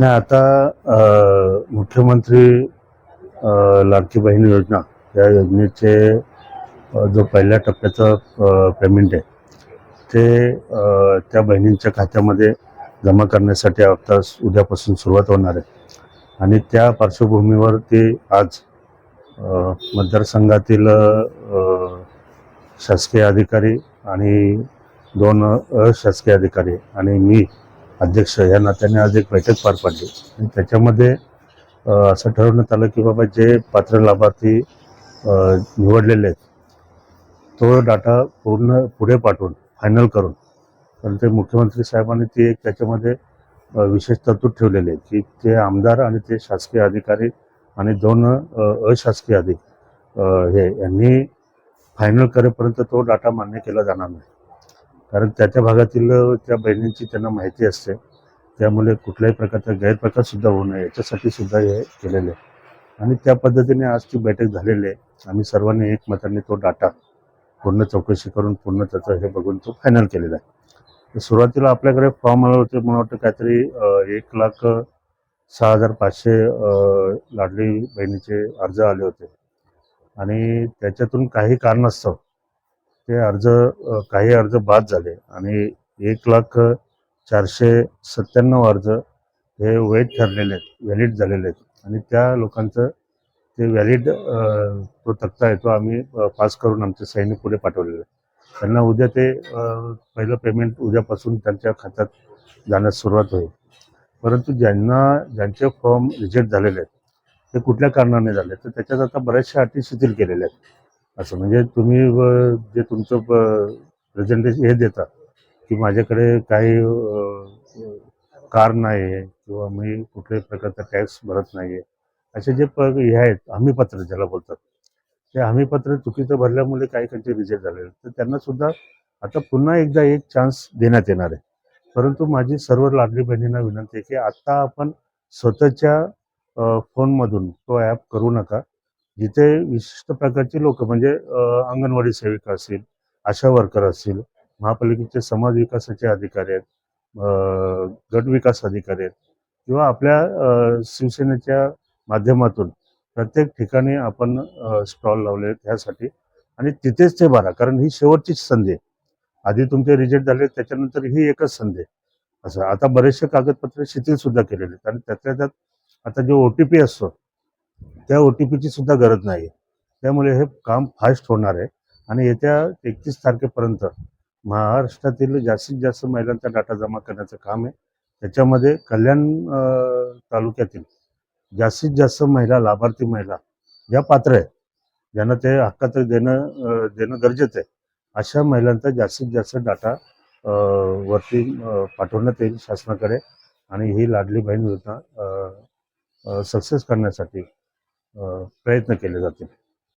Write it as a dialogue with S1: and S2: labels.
S1: नाही आता मुख्यमंत्री लाडकी बहीण योजना या योजनेचे जो पहिल्या टप्प्याचं पेमेंट आहे ते त्या बहिणींच्या खात्यामध्ये जमा करण्यासाठी आता उद्यापासून सुरुवात होणार आहे. आणि त्या पार्श्वभूमीवर ते आज मतदारसंघातील शासकीय अधिकारी आणि दोन अशासकीय अधिकारी आणि मी अध्यक्ष या नात्याने आज एक बैठक पार पाडली. आणि त्याच्यामध्ये असं ठरवण्यात आलं की बाबा जे पात्र लाभार्थी निवडलेले आहेत तो डाटा पूर्ण पुढे पाठवून फायनल करून कारण ते मुख्यमंत्री साहेबांनी ती एक त्याच्यामध्ये विशेष तरतूद ठेवलेली आहे की ते आमदार आणि ते शासकीय अधिकारी आणि दोन अशासकीय अधिक हे यांनी फायनल करेपर्यंत तो डाटा मान्य केला जाणार नाही. कारण त्या त्या भागातील त्या बहिणींची त्यांना माहिती असते. त्यामुळे कुठल्याही प्रकारचा गैरप्रकार सुद्धा होऊ नये. याच्यासाठी सुद्धा हे केलेले आहे. आणि त्या पद्धतीने आज ती बैठक झालेली आहे. आम्ही सर्वांनी एकमताने तो डाटा पूर्ण चौकशी करून पूर्ण त्याचं हे बघून तो फायनल केलेला आहे. तर सुरुवातीला आपल्याकडे फॉर्म आला होते. मला वाटतं काहीतरी एक लाख सहा हजार पाचशे लाडली बहिणीचे अर्ज आले होते. आणि त्याच्यातून काही कारणास्तव ते अर्ज काही अर्ज बाद झाले आणि एक लाख चारशे सत्त्याण्णव अर्ज हे वैध ठरलेले आहेत व्हॅलिड झालेले आहेत. आणि त्या लोकांचं ते व्हॅलिड तो तक्ता आहे तो आम्ही पास करून आमचे सैनिक पुढे पाठवलेले त्यांना उद्या ते पहिलं पेमेंट उद्यापासून त्यांच्या खात्यात जाण्यास सुरुवात होईल. परंतु ज्यांना ज्यांचे फॉर्म रिजेक्ट झालेले आहेत ते कुठल्या कारणाने झाले तर त्याच्यात आता बऱ्याचशा अटी शिथिल केलेल्या आहेत. असं. म्हणजे तुम्ही जे तुमचं प्रेझेंटेशन हे देता की माझ्याकडे काही कार नाही आहे किंवा मी कुठल्याही प्रकारचा टॅक्स भरत नाही आहे असे जे प हे आहेत हमीपत्र ज्याला बोलतात ते हमीपत्र चुकीचं भरल्यामुळे काही त्यांचे रिजेक्ट झालेले तर त्यांना सुद्धा आता पुन्हा एकदा एक चान्स देण्यात येणार आहे. परंतु माझी सर्व लाडली बहिणींना विनंती आहे की आत्ता आपण स्वतःच्या फोनमधून तो ॲप करू नका. जिथे विशिष्ट प्रकारची लोक म्हणजे अंगणवाडी सेविका असतील आशा वर्कर असतील महापालिकेचे समाज विकासाचे अधिकारी आहेत गट विकास अधिकारी आहेत किंवा आपल्या शिवसेनेच्या माध्यमातून प्रत्येक ठिकाणी आपण स्टॉल लावले आहेत ह्यासाठी. आणि तिथेच ते भरा कारण ही शेवटचीच संधी आहे. आधी तुमचे रिजेक्ट झाले त्याच्यानंतर ही एकच संधी आहे. असं आता बरेचसे कागदपत्र शिथिल सुद्धा केलेले आहेत. आणि त्यातल्या त्यात आता जो ओ टी पी असतो त्या ओ टी पीची सुद्धा गरज नाही आहे त्यामुळे हे काम फास्ट होणार आहे. आणि येत्या एकतीस तारखेपर्यंत महाराष्ट्रातील जास्तीत जास्त महिलांचा डाटा जमा करण्याचं काम आहे. त्याच्यामध्ये कल्याण तालुक्यातील जास्तीत जास्त महिला लाभार्थी महिला ज्या पात्र आहेत. ज्यांना ते हक्कात देणं देणं गरजेचं आहे. अशा महिलांचा जास्तीत जास्त डाटा वरती पाठवण्यात येईल शासनाकडे. आणि ही लाडली बहीण योजना सक्सेस करण्यासाठी प्रयत्न केले जातील.